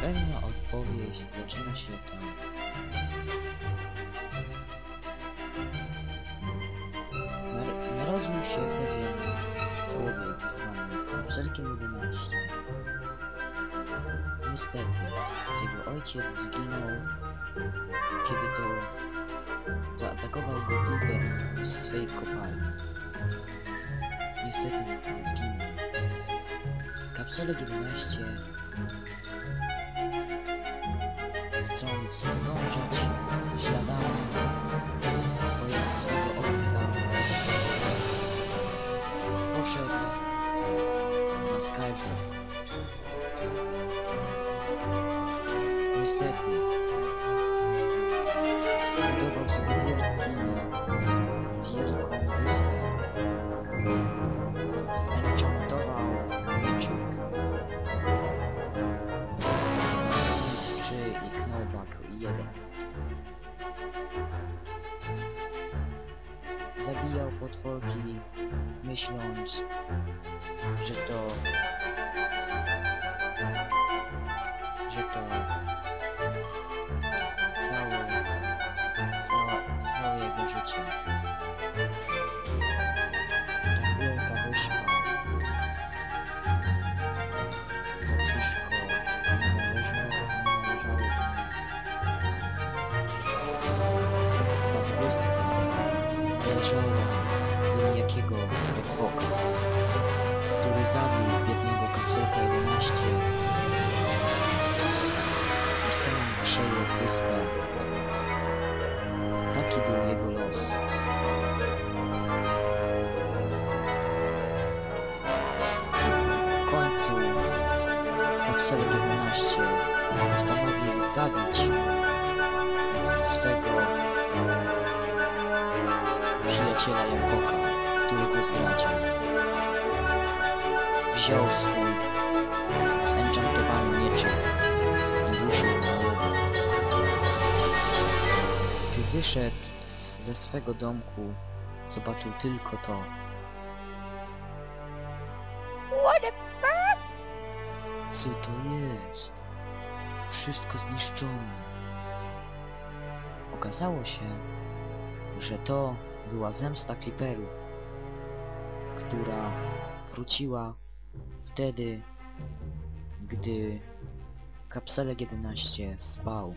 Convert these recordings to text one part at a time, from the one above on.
Pewna odpowiedź zaczyna się tam. Nar narodził się pewien człowiek zwany Kapselkiem 11. Niestety, jego ojciec zginął, kiedy to zaatakował go Piper z swej kopalni. Niestety zginął. Kapselek 11 chcąc podążać śladami Zabijał potworki, myśląc, że to... że to... całe... Solid-11 postanowił zabić swego przyjaciela Jankoka, który go zdradził. Wziął swój zenchantowany mieczek i ruszył na obu. Gdy wyszedł ze swego domku, zobaczył tylko to. What a bird! Co to jest? Wszystko zniszczone. Okazało się, że to była zemsta Clipperów, która wróciła wtedy, gdy kapselek 11 spał.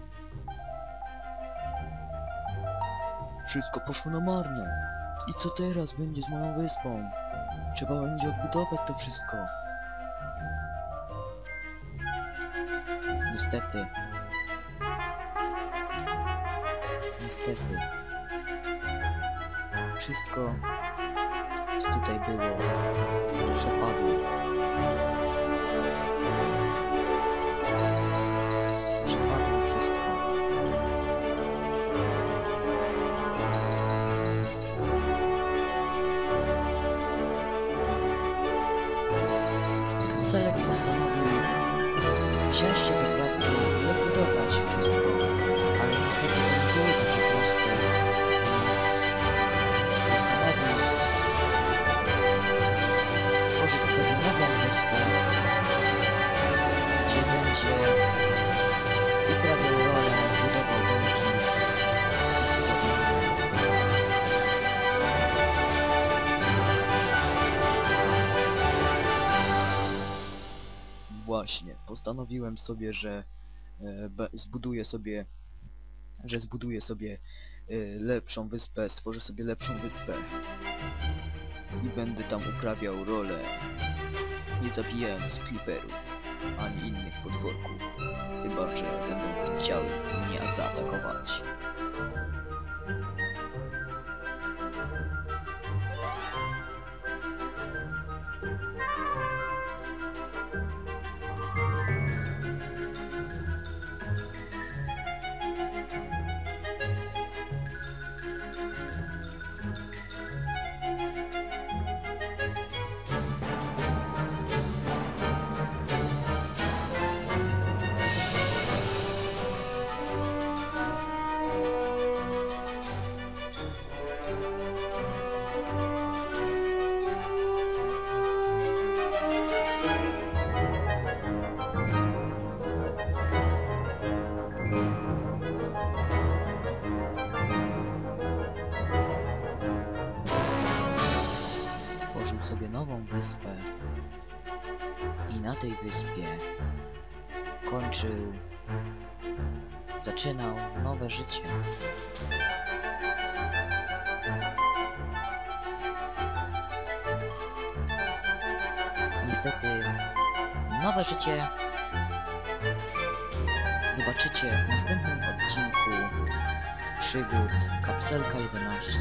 Wszystko poszło na marne. I co teraz będzie z moją wyspą? Trzeba będzie odbudować to wszystko. Niestety. Niestety. Wszystko, co tutaj było, przepadło. Przepadło wszystko. Kapselek postanowił wziąć się do pracy ale niestety nie takie więc stworzyć sobie gdzie będzie rolę, budował domki. Właśnie, postanowiłem sobie, że e, zbuduję sobie, że zbuduję sobie e, lepszą wyspę, stworzę sobie lepszą wyspę i będę tam uprawiał rolę, nie zabijając kliperów ani innych potworków, chyba że będą chciały mnie zaatakować. stworzył sobie nową wyspę i na tej wyspie kończył, zaczynał nowe życie. Niestety, nowe życie zobaczycie w następnym odcinku przygód Kapselka 11.